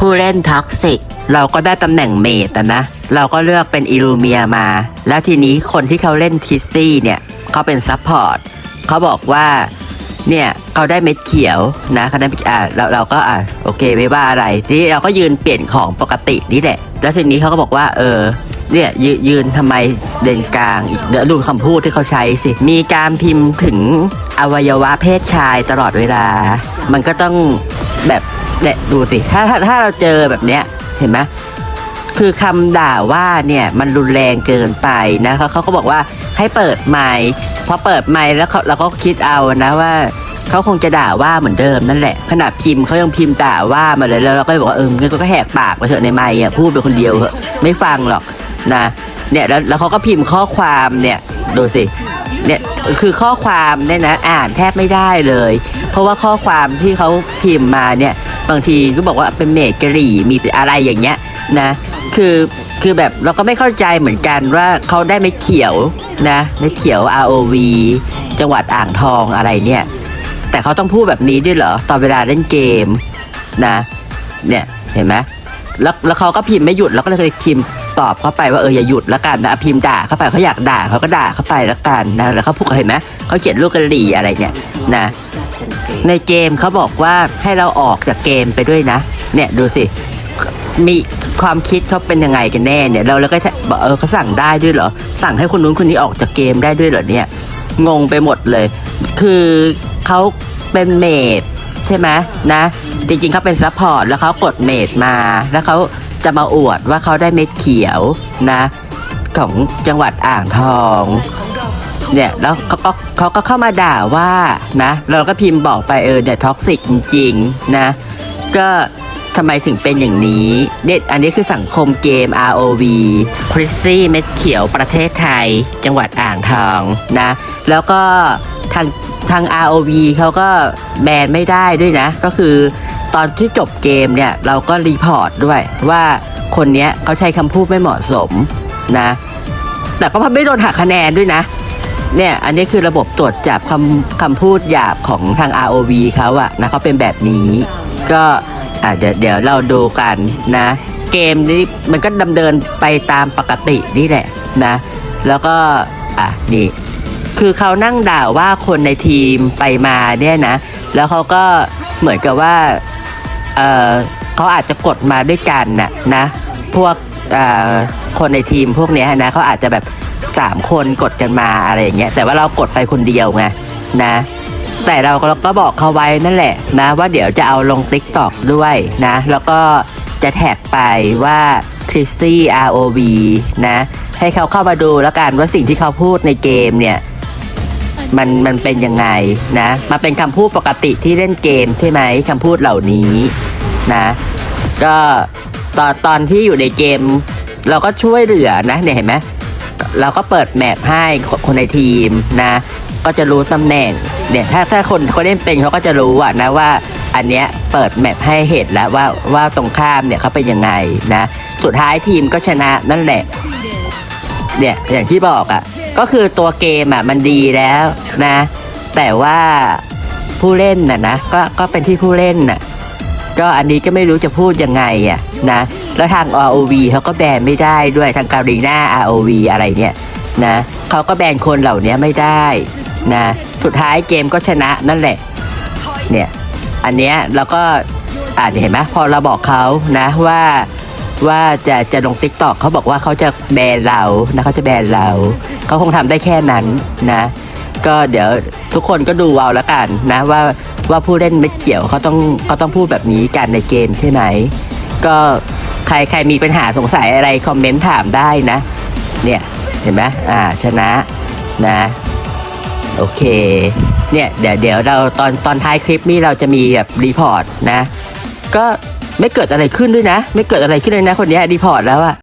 ผู้เล่นท็อกซิก เราก็ได้ตำแหน่งเมดอะนะ เราก็เลือกเป็นอิลูเมียมา แล้วทีนี้คนที่เขาเล่นทิสซี่เนี่ยเขาเป็นซัพพอร์ตเขาบอกว่าเนี่ยเขาได้เม็ดเขียวนะเขาได้อ่าเราเราก็อ่าโอเคไม่ว่าอะไรทีนี้เราก็ยืนเปลี่ยนของปกตินี่แหละ แล้วทีนี้เขาก็บอกว่า เออเนี่ยยืนยืนทำไมเด่นกลางเดี๋ยวดูคำพูดที่เขาใช้สิ มีการพิมพ์ถึงอวัยวะเพศชายตลอดเวลา มันก็ต้องแบบ เนี่ยดูสิถ้าถ้าถ้าเราเจอแบบเนี้ยเห็นไหมคือคำด่าว่าเนี่ยมันรุนแรงเกินไปนะเขาเขาก็บอกว่าให้เปิดไมค์พอเปิดไมค์แล้วเขาเราก็คิดเอานะว่าเขาคงจะด่าว่าเหมือนเดิมนั่นแหละขนาดพิมพ์เขายังพิมพ์ด่าว่ามาเลยแล้วเราก็บอกว่าเอองั้นก็แหกปากไปเถอะในไมค์อะพูดไปคนเดียวเถอะไม่ฟังหรอกนะเนี่ยแล้วแล้วเขาก็พิมพ์ข้อความเนี่ยดูสิเนี่ยคือข้อความเนี่ยนะอ่านแทบไม่ได้เลย เพราะว่าข้อความที่เขาพิมพ์มาเนี่ย บางทีก็บอกว่าเป็นเมดกะหรี่มีอะไรอย่างเงี้ยนะ คือคือแบบเราก็ไม่เข้าใจเหมือนกันว่าเขาได้ไม่เขียวนะไม่เขียว ROV จังหวัดอ่างทองอะไรเนี่ย แต่เขาต้องพูดแบบนี้ด้วยเหรอตอนเวลาเล่นเกมนะ เนี่ยเห็นไหมแล้วแล้วเขาก็พิมพ์ไม่หยุดแล้วก็เลยพิมพ์ตอบเข้าไปว่าเอออย่าหยุดแล้วกันนะพิมพ์ด่าเข้าไปเขาอยากด่าเขาก็ด่าเข้าไปแล้วกันนะแล้วเขาพูดเห็นไหมเขาเขียนลูกกะหรี่อะไรเนี่ยนะ ในเกมเขาบอกว่าให้เราออกจากเกมไปด้วยนะ เนี่ยดูสิ มีความคิดเขาเป็นยังไงกันแน่เนี่ย เราแล้วก็บอกเออเขาสั่งได้ด้วยเหรอ สั่งให้คนนู้นคนนี้ออกจากเกมได้ด้วยเหรอเนี่ย งงไปหมดเลย คือเขาเป็นเมดใช่ไหมนะ จริงๆเขาเป็นซัพพอร์ตแล้วเขากดเมดมา แล้วเขาจะมาอวดว่าเขาได้เม็ดเขียวนะ ของจังหวัดอ่างทอง เนี่ยแล้วเขาก็เขาก็เข้ามาด่าว่านะเราก็พิมพ์บอกไปเออเนี่ยท็อกซิกจริงๆนะก็ทำไมถึงเป็นอย่างนี้ เด็ดอันนี้คือสังคมเกม ROV คริสซี่เม็ดเขียวประเทศไทย จังหวัดอ่างทองนะ แล้วก็ทางทาง ROV เขาก็แบนไม่ได้ด้วยนะ ก็คือตอนที่จบเกมเนี่ย เราก็รีพอร์ตด้วยว่าคนเนี้ยเขาใช้คำพูดไม่เหมาะสมนะ แต่ก็ไม่โดนหักคะแนนด้วยนะ เนี่ยอันนี้คือระบบตรวจจับคำคำพูดหยาบของทาง ROV เขาอะนะเขาเป็นแบบนี้ ก็อะเดี๋ยวเดี๋ยวเราดูกันนะ เกมนี้มันก็ดำเนินไปตามปกตินี่แหละนะ แล้วก็อะนี่คือเขานั่งด่าว่าคนในทีมไปมาเนี่ยนะ แล้วเขาก็เหมือนกับว่าเออเขาอาจจะกดมาด้วยกันน่ะนะ พวกคนในทีมพวกนี้นะเขาอาจจะแบบ สามคนกดกันมาอะไรอย่างเงี้ยแต่ว่าเรากดไปคนเดียวไงนะ แต่เราก็ก็บอกเขาไว้นั่นแหละนะ ว่าเดี๋ยวจะเอาลง t ิ k t o k ด้วยนะ แล้วก็จะแท็กไปว่า c r i s s y ROV นะ ให้เขาเข้ามาดูแล้วกันว่าสิ่งที่เขาพูดในเกมเนี่ย มันมันเป็นยังไงนะมันเป็นคำพูดปกติที่เล่นเกมใช่ไหมคำพูดเหล่านี้นะ ก็ตอนตอนที่อยู่ในเกม เราก็ช่วยเหลือนะเนี่ยเห็นไหม เราก็เปิดแมปให้คนในทีมนะ ก็จะรู้ตำแหน่งเนี่ยถ้าถ้าคนเขาเล่นเป็นเขาก็จะรู้อะนะว่าอันเนี้ยเปิดแมปให้เห็นแล้วว่าว่าตรงข้ามเนี่ยเขาเป็นยังไงนะ สุดท้ายทีมก็ชนะนั่นแหละเนี่ยอย่างที่บอกอะ่ะก็คือตัวเกมอะมันดีแล้วนะ แต่ว่าผู้เล่นน่ะนะก็ก็เป็นที่ผู้เล่นน่ะ ก็อันนี้ก็ไม่รู้จะพูดยังไงอะ่ะนะ แล้วทาง ROV เขาก็แบนไม่ได้ด้วยทางการีนา ROV อะไรเนี่ยนะเขาก็แบนคนเหล่านี้ไม่ได้นะสุดท้ายเกมก็ชนะนั่นแหละเนี่ยอันเนี้ยเราก็อ่านเห็นไหมพอเราบอกเขานะว่าว่าจะจะลงติ๊กตอกเขาบอกว่าเขาจะแบนเรานะเขาจะแบนเราเขาคงทำได้แค่นั้นนะ ก็เดี๋ยวทุกคนก็ดูเอาแล้วกันนะว่าว่าผู้เล่นเม็ดเขียวเขาต้องเขาต้องพูดแบบนี้กันในเกมใช่ไหม ก็ใครใครมีปัญหาสงสัยอะไรคอมเมนต์ถามได้นะ เนี่ยเห็นไหมอ่าชนะนะโอเค เนี่ยเดี๋ยวเดี๋ยวเราตอนตอนท้ายคลิปนี้เราจะมีแบบรีพอร์ตนะ ก็ไม่เกิดอะไรขึ้นด้วยนะ ไม่เกิดอะไรขึ้นเลยนะคนเนี้ยรีพอร์ตแล้วอะ